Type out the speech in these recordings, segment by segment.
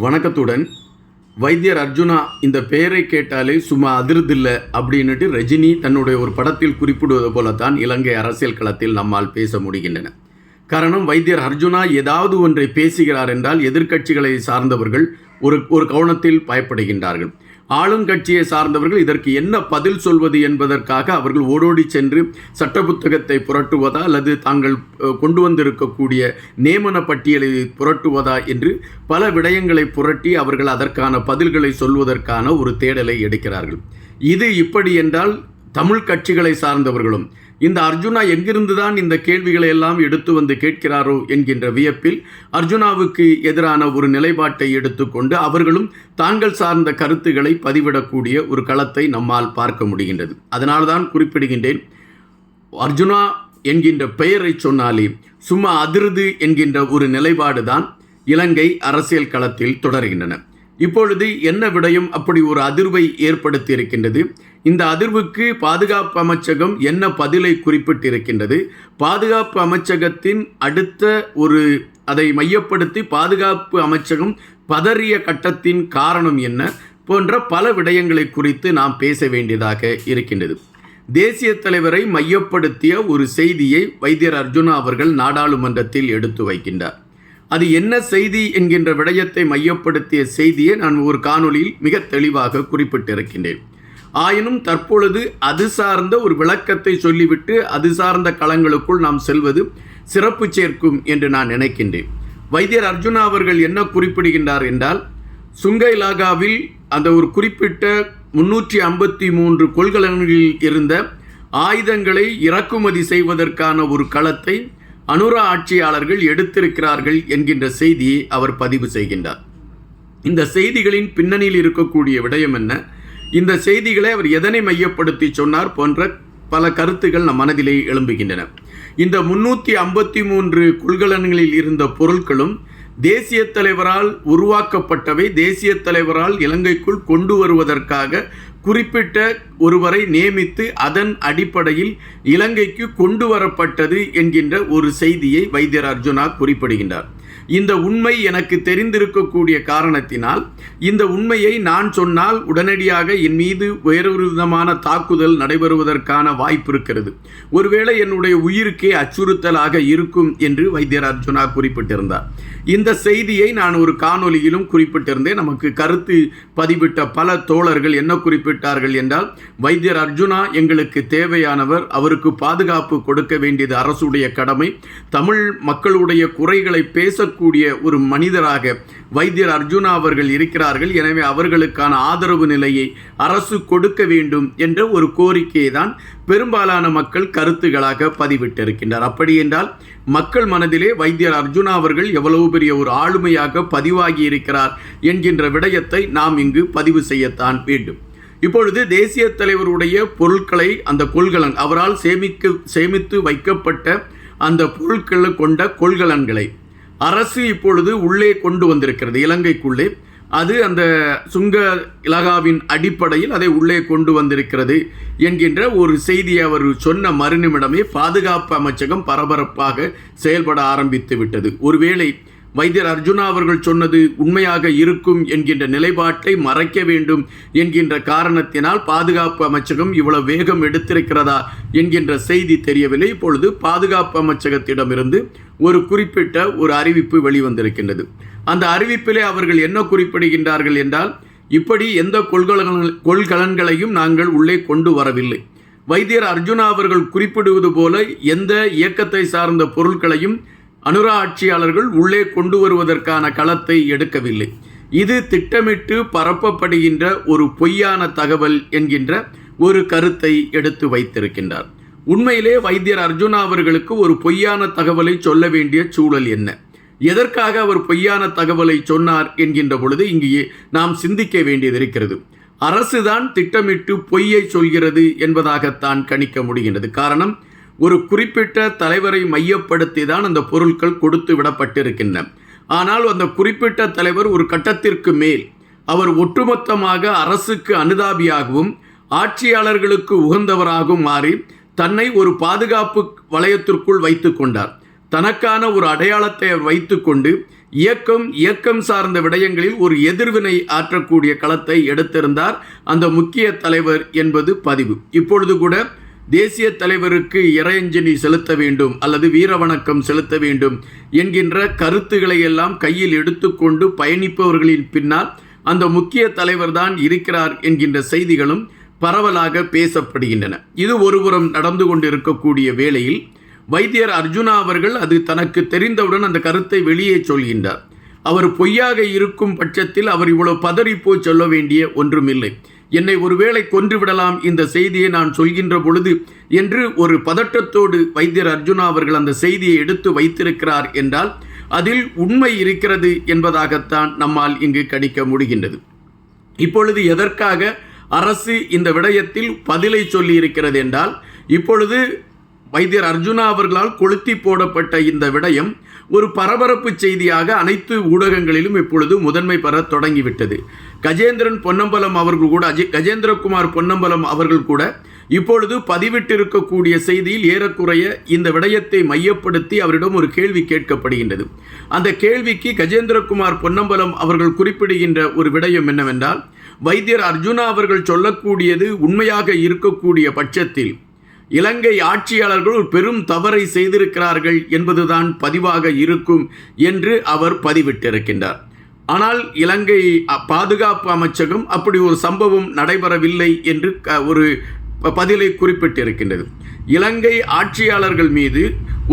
வணக்கத்துடன். வைத்தியர் அர்ஜுனா இந்த பெயரை கேட்டாலே சும்மா அதிர்தில்லை அப்படின்னுட்டு ரஜினி தன்னுடைய ஒரு படத்தில் குறிப்பிடுவது போலத்தான் இலங்கை அரசியல் களத்தில் நம்மால் பேச முடிகின்றன. காரணம் வைத்தியர் அர்ஜுனா ஏதாவது ஒன்றை பேசுகிறார் என்றால் எதிர்க்கட்சிகளை சார்ந்தவர்கள் ஒரு ஒரு கவனத்தில் பயப்படுகின்றார்கள். ஆளுங்கட்சியை சார்ந்தவர்கள் இதற்கு என்ன பதில் சொல்வது என்பதற்காக அவர்கள் ஓடோடி சென்று சட்ட புத்தகத்தை புரட்டுவதா அல்லது தாங்கள் கொண்டு வந்திருக்கக்கூடிய நியமன பட்டியலை புரட்டுவதா என்று பல விடயங்களை புரட்டி அவர்கள் அதற்கான பதில்களை சொல்வதற்கான ஒரு தேடலை எடுக்கிறார்கள். இது இப்படி என்றால் தமிழ் கட்சிகளை சார்ந்தவர்களும் இந்த அர்ஜுனா எங்கிருந்துதான் இந்த கேள்விகளை எல்லாம் எடுத்து வந்து கேட்கிறாரோ என்கின்ற வியப்பில் அர்ஜுனாவுக்கு எதிரான ஒரு நிலைப்பாட்டை எடுத்துக்கொண்டு அவர்களும் தாங்கள் சார்ந்த கருத்துக்களை பதிவிடக்கூடிய ஒரு களத்தை நம்மால் பார்க்க முடிகின்றது. அதனால்தான் குறிப்பிடுகின்றேன் அர்ஜுனா என்கின்ற பெயரை சொன்னாலே சும்மா அதிருது என்கின்ற ஒரு நிலைப்பாடு தான் இலங்கை அரசியல் களத்தில் தொடர்கின்றன. இப்பொழுது என்ன விடயம் அப்படி ஒரு அதிர்வை ஏற்படுத்தி இருக்கின்றது இந்த அதிர்வுக்கு பாதுகாப்பு அமைச்சகம் என்ன பதிலை குறிப்பிட்டிருக்கின்றது? பாதுகாப்பு அமைச்சகத்தின் அடுத்த ஒரு அதை மையப்படுத்தி பாதுகாப்பு அமைச்சகம் பதறிய கட்டத்தின் காரணம் என்ன போன்ற பல விடயங்களை குறித்து நாம் பேச வேண்டியதாக இருக்கின்றது. தேசிய தலைவரை மையப்படுத்திய ஒரு செய்தியை வைத்தியர் அர்ஜுனா அவர்கள் நாடாளுமன்றத்தில் எடுத்து வைக்கின்றார். அது என்ன செய்தி என்கின்ற விடயத்தை மையப்படுத்திய செய்தியை நான் ஒரு காணொளியில் மிக தெளிவாக குறிப்பிட்டிருக்கின்றேன். ஆயினும் தற்பொழுது அது சார்ந்த ஒரு விளக்கத்தை சொல்லிவிட்டு அது சார்ந்த களங்களுக்குள் நாம் செல்வது சிறப்பு சேர்க்கும் என்று நான் நினைக்கின்றேன். வைத்தியர் அர்ஜுனா அவர்கள் என்ன குறிப்பிடுகின்றார் என்றால் சுங்க இலாகாவில் அந்த ஒரு குறிப்பிட்ட முன்னூற்றி ஐம்பத்தி மூன்று கொள்கலன்களில் இருந்த ஆயுதங்களை இறக்குமதி செய்வதற்கான ஒரு களத்தை அனுரா ஆட்சியாளர்கள் எடுத்திருக்கிறார்கள் என்கின்ற செய்தியை அவர் பதிவு செய்கின்றார். இந்த செய்திகளின் பின்னணியில் இருக்கக்கூடிய விடயம் என்ன? இந்த செய்திகளை அவர் எதனை மையப்படுத்தி சொன்னார் போன்ற பல கருத்துகள் நம் மனதிலே எழும்புகின்றன. இந்த முன்னூற்றி ஐம்பத்தி மூன்று கொள்கலன்களில் இருந்த பொருட்களும் தேசிய தலைவரால் உருவாக்கப்பட்டவை. தேசிய தலைவரால் இலங்கைக்குள் கொண்டு வருவதற்காக குறிப்பிட்ட ஒருவரை நியமித்து அதன் அடிப்படையில் இலங்கைக்கு கொண்டு வரப்பட்டது என்கின்ற ஒரு செய்தியை வைத்தியர் அர்ஜுனா குறிப்பிடுகின்றார். இந்த உண்மை எனக்கு தெரிந்திருக்கக்கூடிய காரணத்தினால் இந்த உண்மையை நான் சொன்னால் உடனடியாக என் மீது வேறொரு விதமான தாக்குதல் நடைபெறுவதற்கான வாய்ப்பு இருக்கிறது. ஒருவேளை என்னுடைய உயிருக்கே அச்சுறுத்தலாக இருக்கும் என்று வைத்தியர் அர்ஜுனா குறிப்பிட்டிருந்தார். இந்த செய்தியை நான் ஒரு காணொலியிலும் குறிப்பிட்டிருந்தேன். நமக்கு கருத்து பதிவிட்ட பல தோழர்கள் என்ன குறிப்பிட்டார்கள் என்றால் வைத்தியர் அர்ஜுனா எங்களுக்கு தேவையானவர் அவருக்கு பாதுகாப்பு கொடுக்க வேண்டியது அரசுடைய கடமை தமிழ் மக்களுடைய குறைகளை பேச பேசக்கூடிய ஒரு மனிதராக வைத்தியர் அர்ஜுனா அவர்கள் இருக்கிறார்கள். எனவே அவர்களுக்கான ஆதரவு நிலையை அரசு கொடுக்க வேண்டும் என்ற ஒரு கோரிக்கையை தான் பெரும்பாலான மக்கள் கருத்துகளாக பதிவிட்டிருக்கின்றார் அப்படி என்றால் மக்கள் மனதிலே வைத்தியர் அர்ஜுனா அவர்கள் எவ்வளவு பெரிய ஒரு ஆளுமையாக பதிவாகி இருக்கிறார் என்கின்ற விடயத்தை நாம் இங்கு பதிவு செய்யத்தான் வேண்டும். இப்பொழுது தேசிய தலைவருடைய பொருட்களை அந்த கொள்கலன் அவரால் சேமிக்க சேமித்து வைக்கப்பட்ட அந்த பொருட்களை கொண்ட கொள்கலன்களை அரசு இப்பொழுது உள்ளே கொண்டு வந்திருக்கிறது இலங்கைக்குள்ளே. அது அந்த சுங்க இலகாவின் அடிப்படையில் அதை உள்ளே கொண்டு வந்திருக்கிறது என்கின்ற ஒரு செய்தியை அவர் சொன்ன மறுநிமிடமே பாதுகாப்பு அமைச்சகம் பரபரப்பாக செயல்பட ஆரம்பித்து விட்டது. ஒருவேளை வைத்தியர் அர்ஜுனா அவர்கள் சொன்னது உண்மையாக இருக்கும் என்கின்ற நிலைப்பாட்டை மறைக்க வேண்டும் என்கின்ற காரணத்தினால் பாதுகாப்பு அமைச்சகம் இவ்வளவு வேகம் எடுத்திருக்கிறதா என்கின்ற செய்தி தெரியவில்லை. இப்பொழுது பாதுகாப்பு அமைச்சகத்திடமிருந்து ஒரு குறிப்பிட்ட ஒரு அறிவிப்பு வெளிவந்திருக்கின்றது. அந்த அறிவிப்பிலே அவர்கள் என்ன குறிப்பிடுகின்றார்கள் என்றால் இப்படி எந்த கொள்கலன் கொள்கலன்களையும் நாங்கள் உள்ளே கொண்டு வரவில்லை. வைத்தியர் அர்ஜுனா அவர்கள் குறிப்பிடுவது போல எந்த இயக்கத்தை சார்ந்த பொருட்களையும் அனுரா ஆட்சியாளர்கள் உள்ளே கொண்டு வருவதற்கான களத்தை எடுக்கவில்லை. இது திட்டமிட்டு பரப்பப்படுகின்ற ஒரு பொய்யான தகவல் என்கின்ற ஒரு கருத்தை எடுத்து வைத்திருக்கின்றார். உண்மையிலே வைத்தியர் அர்ஜுனா அவர்களுக்கு ஒரு பொய்யான தகவலை சொல்ல வேண்டிய சூழல் என்ன? எதற்காக அவர் பொய்யான தகவலை சொன்னார் என்கின்ற பொழுது இங்கே நாம் சிந்திக்க வேண்டியது இருக்கிறது. அரசுதான் திட்டமிட்டு பொய்யை சொல்கிறது என்பதாகத்தான் கணிக்க முடிகின்றது. காரணம் ஒரு குறிப்பிட்ட தலைவரை மையப்படுத்தி தான் அந்த பொருட்கள் கொடுத்து விடப்பட்டிருக்கின்றன. ஆனால் அந்த குறிப்பிட்ட தலைவர் ஒரு கட்டத்திற்கு மேல் அவர் ஒட்டுமொத்தமாக அரசுக்கு அனுதாபியாகவும் ஆட்சியாளர்களுக்கு உகந்தவராகவும் மாறி தன்னை ஒரு பாதுகாப்பு வளையத்திற்குள் வைத்து கொண்டார். தனக்கான ஒரு அடையாளத்தை அவர் வைத்துக்கொண்டு இயக்கம் இயக்கம் சார்ந்த விடயங்களில் ஒரு எதிர்வினை ஆற்றக்கூடிய களத்தை எடுத்திருந்தார் அந்த முக்கிய தலைவர் என்பது பதிவு. இப்பொழுது கூட தேசிய தலைவருக்கு இறையஞ்சலி செலுத்த வேண்டும் அல்லது வீரவணக்கம் செலுத்த வேண்டும் என்கின்ற கருத்துக்களை எல்லாம் கையில் எடுத்துக்கொண்டு பயணிப்பவர்களின் பின்னால் அந்த முக்கிய தலைவர் தான் இருக்கிறார் என்கின்ற செய்திகளும் பரவலாக பேசப்படுகின்றன. இது ஒருபுறம் நடந்து கொண்டிருக்கக்கூடிய வேளையில் வைத்தியர் அர்ஜுனா அவர்கள் அது தனக்கு தெரிந்தவுடன் அந்த கருத்தை வெளியே சொல்கின்றார். அவர் பொய்யாக இருக்கும் பட்சத்தில் அவர் இவ்வளவு பதறிப்போ சொல்ல வேண்டிய ஒன்றுமில்லை. என்னை ஒருவேளை கொன்றுவிடலாம் இந்த செய்தியை நான் சொல்கின்ற பொழுது என்று ஒரு பதட்டத்தோடு வைத்தியர் அர்ஜுனா அவர்கள் அந்த செய்தியை எடுத்து வைத்திருக்கிறார் என்றால் அதில் உண்மை இருக்கிறது என்பதாகத்தான் நம்மால் இங்கு கணிக்க முடிகின்றது. இப்பொழுது எதற்காக அரசு இந்த விடயத்தில் பதிலை சொல்லி இருக்கிறது என்றால் இப்பொழுது வைத்தியர் அர்ஜுனா அவர்களால் கொளுத்தி போடப்பட்ட இந்த விடயம் ஒரு பரபரப்பு செய்தியாக அனைத்து ஊடகங்களிலும் இப்பொழுது முதன்மை பெற தொடங்கிவிட்டது. கஜேந்திரன் பொன்னம்பலம் அவர்கள் கூட அஜய் கஜேந்திரகுமார் பொன்னம்பலம் அவர்கள் கூட இப்பொழுது பதிவிட்டிருக்கக்கூடிய செய்தியில் ஏறக்குறைய இந்த விடயத்தை மையப்படுத்தி அவரிடம் ஒரு கேள்வி கேட்கப்படுகின்றது. அந்த கேள்விக்கு கஜேந்திரகுமார் பொன்னம்பலம் அவர்கள் குறிப்பிடுகின்ற ஒரு விடயம் என்னவென்றால் வைத்தியர் அர்ஜுனா அவர்கள் சொல்லக்கூடியது உண்மையாக இருக்கக்கூடிய பட்சத்தில் இலங்கை ஆட்சியாளர்கள் பெரும் தவறை செய்திருக்கிறார்கள் என்பதுதான் பதிவாக இருக்கும் என்று அவர் பதிவிட்டிருக்கின்றார். ஆனால் இலங்கை பாதுகாப்பு அமைச்சகம் அப்படி ஒரு சம்பவம் நடைபெறவில்லை என்று ஒரு பதிலை குறிப்பிட்டிருக்கின்றது. இலங்கை ஆட்சியாளர்கள் மீது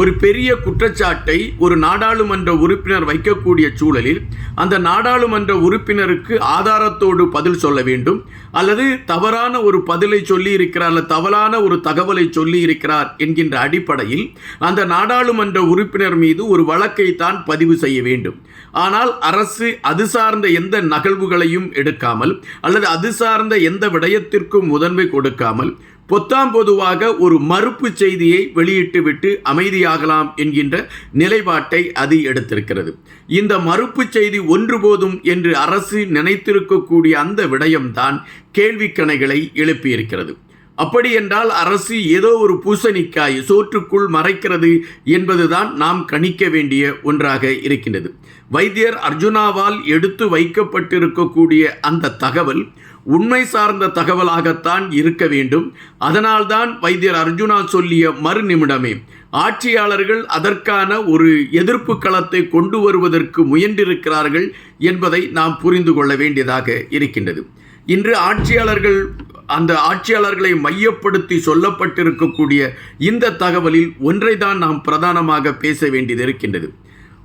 ஒரு பெரிய குற்றச்சாட்டை ஒரு நாடாளுமன்ற உறுப்பினர் வைக்கக்கூடிய சூழலில் அந்த நாடாளுமன்ற உறுப்பினருக்கு ஆதாரத்தோடு பதில் சொல்ல வேண்டும். அல்லது தவறான ஒரு பதிலை சொல்லி இருக்கிறார் அல்லது தவறான ஒரு தகவலை சொல்லி இருக்கிறார் என்கின்ற அடிப்படையில் அந்த நாடாளுமன்ற உறுப்பினர் மீது ஒரு வழக்கை தான் பதிவு செய்ய வேண்டும். ஆனால் அரசு அது சார்ந்த எந்த நகழ்வுகளையும் எடுக்காமல் அல்லது அது சார்ந்த எந்த விடயத்திற்கும் முதன்மை கொடுக்காமல் பொத்தாம் பொதுவாக ஒரு மறுப்பு செய்தியை வெளியிட்டுவிட்டு அமைதியாகலாம் என்கின்ற நிலைப்பாட்டை அது எடுத்திருக்கிறது. இந்த மறுப்பு செய்தி ஒன்று போதும் என்று அரசு நினைத்திருக்கக்கூடிய அந்த விடயம்தான் கேள்விக்கணைகளை எழுப்பியிருக்கிறது. அப்படி என்றால் அரசு ஏதோ ஒரு பூசணிக்காய் சோற்றுக்குள் மறைக்கிறது என்பதுதான் நாம் கணிக்க வேண்டிய ஒன்றாக இருக்கின்றது. வைத்தியர் அர்ஜுனாவால் எடுத்து வைக்கப்பட்டிருக்கக்கூடிய அந்த தகவல் உண்மை சார்ந்த தகவலாகத்தான் இருக்க வேண்டும். அதனால்தான் வைத்தியர் அர்ஜுனா சொல்லிய மறு நிமிடமே ஆட்சியாளர்கள் அதற்கான ஒரு எதிர்ப்பு களத்தை கொண்டு வருவதற்கு முயன்றிருக்கிறார்கள் என்பதை நாம் புரிந்து கொள்ள வேண்டியதாக இருக்கின்றது. இன்று ஆட்சியாளர்கள் அந்த ஆட்சியாளர்களை மையப்படுத்தி சொல்லப்பட்டிருக்கக்கூடிய இந்த தகவலில் ஒன்றை தான் நாம் பிரதானமாக பேச வேண்டியது இருக்கின்றது.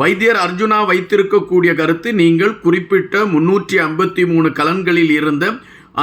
வைத்தியர் அர்ஜுனா வைத்திருக்கக்கூடிய கருத்து நீங்கள் குறிப்பிட்ட முன்னூற்றி ஐம்பத்தி மூணு கலன்களில் இருந்த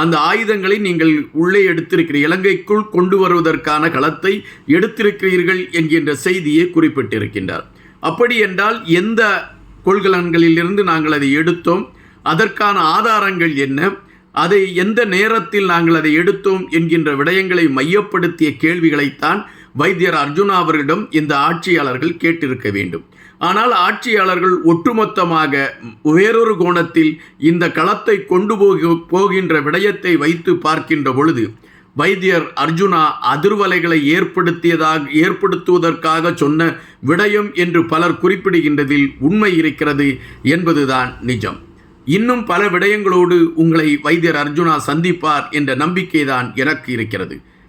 அந்த ஆயுதங்களை நீங்கள் உள்ளே எடுத்திருக்கிற இலங்கைக்குள் கொண்டு வருவதற்கான களத்தை எடுத்திருக்கிறீர்கள் என்கின்ற செய்தியை குறிப்பிட்டிருக்கின்றார். அப்படி என்றால் எந்த கொள்கலன்களிலிருந்து நாங்கள் அதை எடுத்தோம்? அதற்கான ஆதாரங்கள் என்ன? அதை எந்த நேரத்தில் நாங்கள் அதை எடுத்தோம்? என்கின்ற விடயங்களை மையப்படுத்திய கேள்விகளைத்தான் வைத்தியர் அர்ஜுனா அவர்களிடம் இந்த ஆட்சியாளர்கள் கேட்டிருக்க வேண்டும். ஆனால் ஆட்சியாளர்கள் ஒட்டுமொத்தமாக வேறொரு கோணத்தில் இந்த களத்தை கொண்டு போக போகின்ற விடயத்தை வைத்து பார்க்கின்ற பொழுது வைத்தியர் அர்ஜுனா அதிர்வலைகளை ஏற்படுத்தியதாக ஏற்படுத்துவதற்காக சொன்ன விடயம் என்று பலர் குறிப்பிடுகின்றதில் உண்மை இருக்கிறது என்பதுதான் நிஜம். இன்னும் பல விடயங்களோடு உங்களை வைத்தியர் அர்ஜுனா சந்திப்பார் என்ற நம்பிக்கைதான் எனக்கு இருக்கிறது.